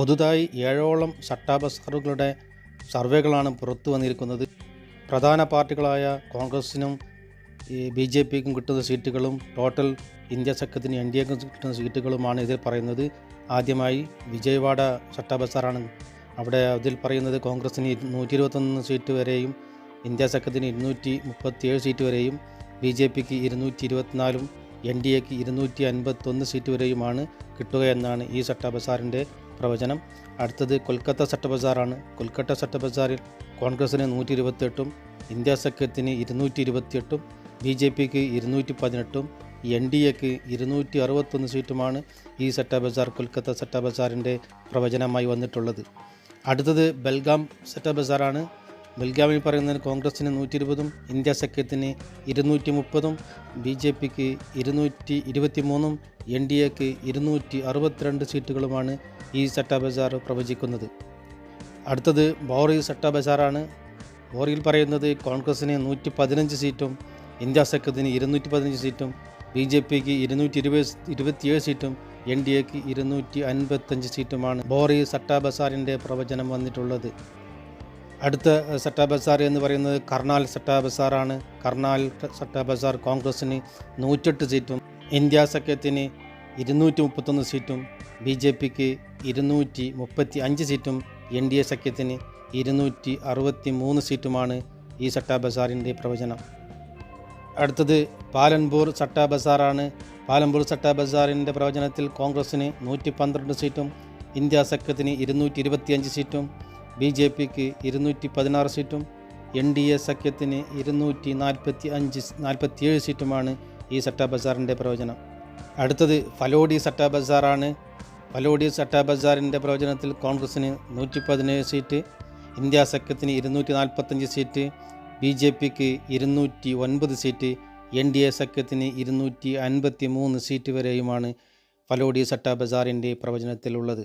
പുതുതായി ഏഴോളം സട്ടാബസാറുകളുടെ സർവേകളാണ് പുറത്തു വന്നിരിക്കുന്നത്. പ്രധാന പാർട്ടികളായ കോൺഗ്രസിനും ഈ ബി ജെ പിക്കും കിട്ടുന്ന സീറ്റുകളും ടോട്ടൽ ഇന്ത്യ സഖ്യത്തിന് എൻ ഡി എക്കും കിട്ടുന്ന സീറ്റുകളുമാണ് ഇതിൽ പറയുന്നത്. ആദ്യമായി വിജയവാഡ സട്ടാബസാറാണ് അവിടെ അതിൽ പറയുന്നത് കോൺഗ്രസിന് നൂറ്റി ഇരുപത്തൊന്ന് സീറ്റ് വരെയും ഇന്ത്യ സഖ്യത്തിന് ഇരുന്നൂറ്റി മുപ്പത്തിയേഴ് സീറ്റ് വരെയും ബി ജെ പിക്ക് ഇരുന്നൂറ്റി ഇരുപത്തിനാലും എൻ ഡി എക്ക് ഇരുന്നൂറ്റി അൻപത്തൊന്ന് സീറ്റ് വരെയുമാണ് കിട്ടുക എന്നാണ് ഈ സട്ടാബസാറിന്റെ പ്രവചനം. അടുത്തത് കൊൽക്കത്ത സട്ടബസാറാണ് കൊൽക്കത്ത സട്ടബസാറിൽ കോൺഗ്രസിന് നൂറ്റി ഇരുപത്തെട്ടും ഇന്ത്യ സഖ്യത്തിന് ഇരുന്നൂറ്റി ഇരുപത്തിയെട്ടും ബി ജെ പിക്ക് ഇരുന്നൂറ്റി പതിനെട്ടും എൻ ഡി എക്ക് ഇരുന്നൂറ്റി അറുപത്തൊന്ന് സീറ്റുമാണ് ഈ സട്ടാബസാർ കൊൽക്കത്ത സട്ടാബസാറിന്റെ പ്രവചനമായി വന്നിട്ടുള്ളത്. അടുത്തത് ബൽഗാം സട്ടാബസാറാണ് ബൽഗാമിൽ പറയുന്നതിന് കോൺഗ്രസിന് നൂറ്റി ഇരുപതും ഇന്ത്യ സഖ്യത്തിന് ഇരുന്നൂറ്റി മുപ്പതും ബി ജെ പിക്ക് ഇരുന്നൂറ്റി ഇരുപത്തി മൂന്നും എൻ ഡി എക്ക് ഇരുന്നൂറ്റി അറുപത്തിരണ്ട് സീറ്റുകളുമാണ് ഈ സട്ടാബസാർ പ്രവചിക്കുന്നത്. അടുത്തത് ബോറി സട്ടാബസാറാണ്. ബോറിയിൽ പറയുന്നത് കോൺഗ്രസിന് നൂറ്റി പതിനഞ്ച് സീറ്റും ഇന്ത്യ സഖ്യത്തിന് ഇരുന്നൂറ്റി പതിനഞ്ച് സീറ്റും ബി ജെ പിക്ക് ഇരുന്നൂറ്റി ഇരുപത് ഇരുപത്തിയേഴ് സീറ്റും എൻ ഡി എക്ക് ഇരുന്നൂറ്റി അൻപത്തഞ്ച് സീറ്റുമാണ് ബോറി സട്ടാബസാറിന്റെ പ്രവചനം വന്നിട്ടുള്ളത്. അടുത്ത സെറ്റാ ബസാർ എന്ന് പറയുന്നത് കർണാൽ സെറ്റാ ബസാറാണ്. കർണാൽ സെറ്റാ ബസാർ കോൺഗ്രസിന് നൂറ്റെട്ട് സീറ്റും ഇന്ത്യ സഖ്യത്തിന് ഇരുന്നൂറ്റി മുപ്പത്തൊന്ന് സീറ്റും ബി ജെ പിക്ക് ഇരുന്നൂറ്റി മുപ്പത്തി അഞ്ച് സീറ്റും എൻ ഡി എ സഖ്യത്തിന് ഇരുന്നൂറ്റി അറുപത്തി മൂന്ന് സീറ്റുമാണ് ഈ സട്ടാ ബസാറിന്റെ പ്രവചനം. അടുത്തത് പാലൻപൂർ സട്ടാ ബസാറാണ്. പാലൻപൂർ സട്ടാ ബസാറിന്റെ പ്രവചനത്തിൽ കോൺഗ്രസിന് നൂറ്റി പന്ത്രണ്ട് സീറ്റും ഇന്ത്യ സഖ്യത്തിന് ഇരുന്നൂറ്റി ഇരുപത്തിയഞ്ച് സീറ്റും ബി ജെ പിക്ക് ഇരുന്നൂറ്റി പതിനാറ് സീറ്റും എൻ ഡി എ സഖ്യത്തിന് ഇരുന്നൂറ്റി നാൽപ്പത്തി അഞ്ച് നാൽപ്പത്തിയേഴ് സീറ്റുമാണ് ഈ സട്ടാ ബസാറിന്റെ പ്രവചനം അടുത്തത് ഫലോഡി സട്ടാ ബസാറാണ്. ഫലോഡി സട്ടാ ബസാറിന്റെ പ്രവചനത്തിൽ കോൺഗ്രസിന് നൂറ്റി പതിനേഴ് സീറ്റ് ഇന്ത്യ സഖ്യത്തിന് ഇരുന്നൂറ്റി നാൽപ്പത്തഞ്ച് സീറ്റ് ബി ജെ പിക്ക് ഇരുന്നൂറ്റി ഒൻപത് സീറ്റ് എൻ ഡി എ സഖ്യത്തിന് ഇരുന്നൂറ്റി അൻപത്തി മൂന്ന് സീറ്റ് വരെയുമാണ് ഫലോഡി സട്ടാ ബസാറിന്റെ പ്രവചനത്തിലുള്ളത്